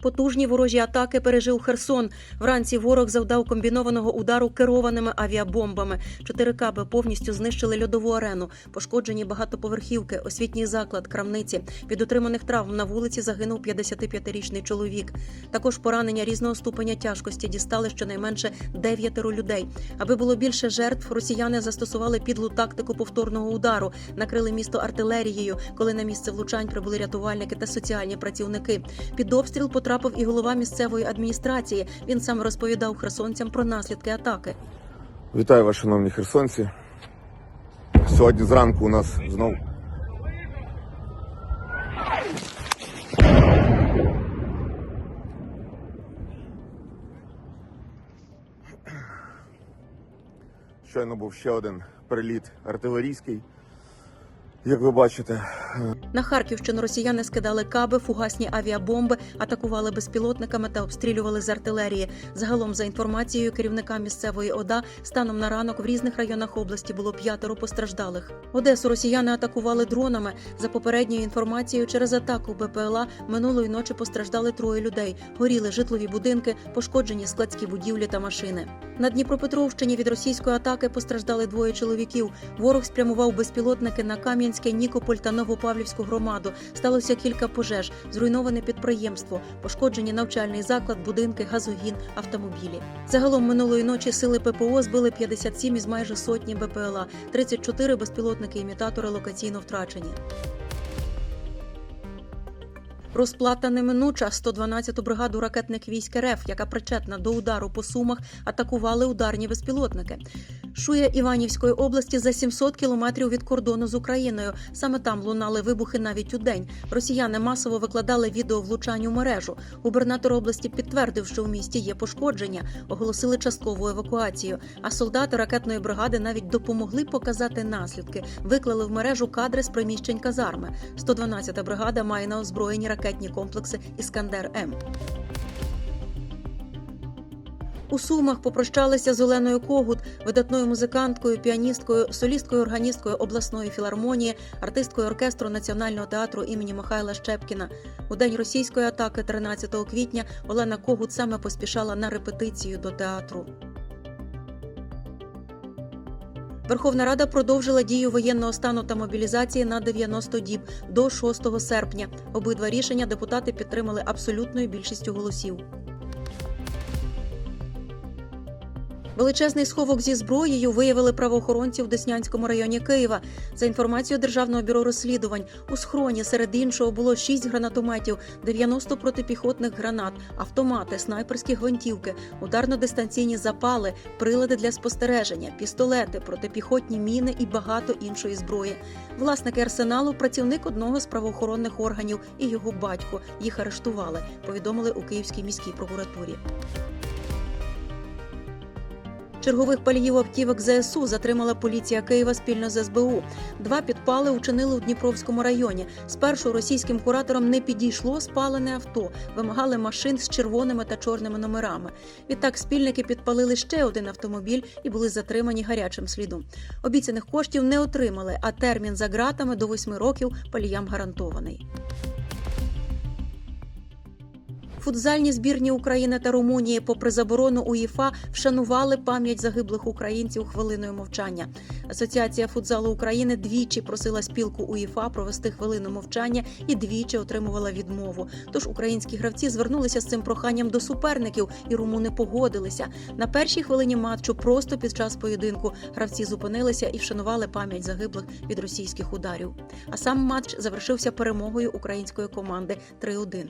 Потужні ворожі атаки пережив Херсон. Вранці ворог завдав комбінованого удару керованими авіабомбами. Чотири каби повністю знищили льодову арену, пошкоджені багатоповерхівки, освітній заклад, крамниці. Від отриманих травм на вулиці загинув 55-річний чоловік. Також поранення різного ступеня тяжкості дістали щонайменше дев'ятеро людей. Аби було більше жертв, росіяни застосували підлу тактику повторного удару, накрили місто артилерією, коли на місце влучань прибули рятувальники та соціальні працівники. Під обстріл потрапив і голова місцевої адміністрації. Він сам розповідав херсонцям про наслідки атаки. Вітаю вас, шановні херсонці. Сьогодні зранку у нас знов. Щойно був ще один приліт артилерійський. Як ви бачите, На Харківщину росіяни скидали каби, фугасні авіабомби, атакували безпілотниками та обстрілювали з артилерії. Загалом, за інформацією керівника місцевої ОДА, станом на ранок в різних районах області було п'ятеро постраждалих. Одесу росіяни атакували дронами. За попередньою інформацією, через атаку БПЛА минулої ночі постраждали троє людей. Горіли житлові будинки, пошкоджені складські будівлі та машини. На Дніпропетровщині від російської атаки постраждали двоє чоловіків. Ворог спрямував безпілотники на Кам'янське, Нікополь та Новопавлівську громаду. Сталося кілька пожеж, зруйноване підприємство, пошкоджені навчальний заклад, будинки, газогін, автомобілі. Загалом минулої ночі сили ППО збили 57 із майже сотні БПЛА, 34 безпілотники-імітатори локаційно втрачені. Розплата неминуча 112-ту бригаду ракетних військ РФ, яка причетна до удару по сумах, атакували ударні безпілотники. Шуя Іванівської області за 700 кілометрів від кордону з Україною. Саме там лунали вибухи навіть у день. Росіяни масово викладали відео влучань у мережу. Губернатор області підтвердив, що в місті є пошкодження, оголосили часткову евакуацію. А солдати ракетної бригади навіть допомогли показати наслідки. Виклали в мережу кадри з приміщень казарми. 112-та бригада має на озброєнні ракетні комплекси Іскандер М. У Сумах попрощалися з Оленою Когут, видатною музиканткою, піаністкою, солісткою, органісткою обласної філармонії, артисткою оркестру Національного театру імені Михайла Щепкіна. У день російської атаки, 13 квітня, Олена Когут саме поспішала на репетицію до театру. Верховна Рада продовжила дію воєнного стану та мобілізації на 90 діб до 6 серпня. Обидва рішення депутати підтримали абсолютною більшістю голосів. Величезний сховок зі зброєю виявили правоохоронці в Деснянському районі Києва. За інформацією Державного бюро розслідувань, у схроні серед іншого було 6 гранатометів, 90 протипіхотних гранат, автомати, снайперські гвинтівки, ударно-дистанційні запали, прилади для спостереження, пістолети, протипіхотні міни і багато іншої зброї. Власники арсеналу працівник одного з правоохоронних органів і його батько. Їх арештували. Повідомили у Київській міській прокуратурі. Чергових паліїв автівок ЗСУ затримала поліція Києва спільно з СБУ. Два підпали учинили у Дніпровському районі. Спершу російським кураторам не підійшло спалене авто, вимагали машин з червоними та чорними номерами. Відтак спільники підпалили ще один автомобіль і були затримані гарячим слідом. Обіцяних коштів не отримали, а термін за ґратами до восьми років паліям гарантований. Футзальні збірні України та Румунії, попри заборону УЄФА, вшанували пам'ять загиблих українців хвилиною мовчання. Асоціація футзалу України двічі просила спілку УЄФА провести хвилину мовчання і двічі отримувала відмову. Тож українські гравці звернулися з цим проханням до суперників, і румуни погодилися. На першій хвилині матчу, просто під час поєдинку, гравці зупинилися і вшанували пам'ять загиблих від російських ударів. А сам матч завершився перемогою української команди 3-1.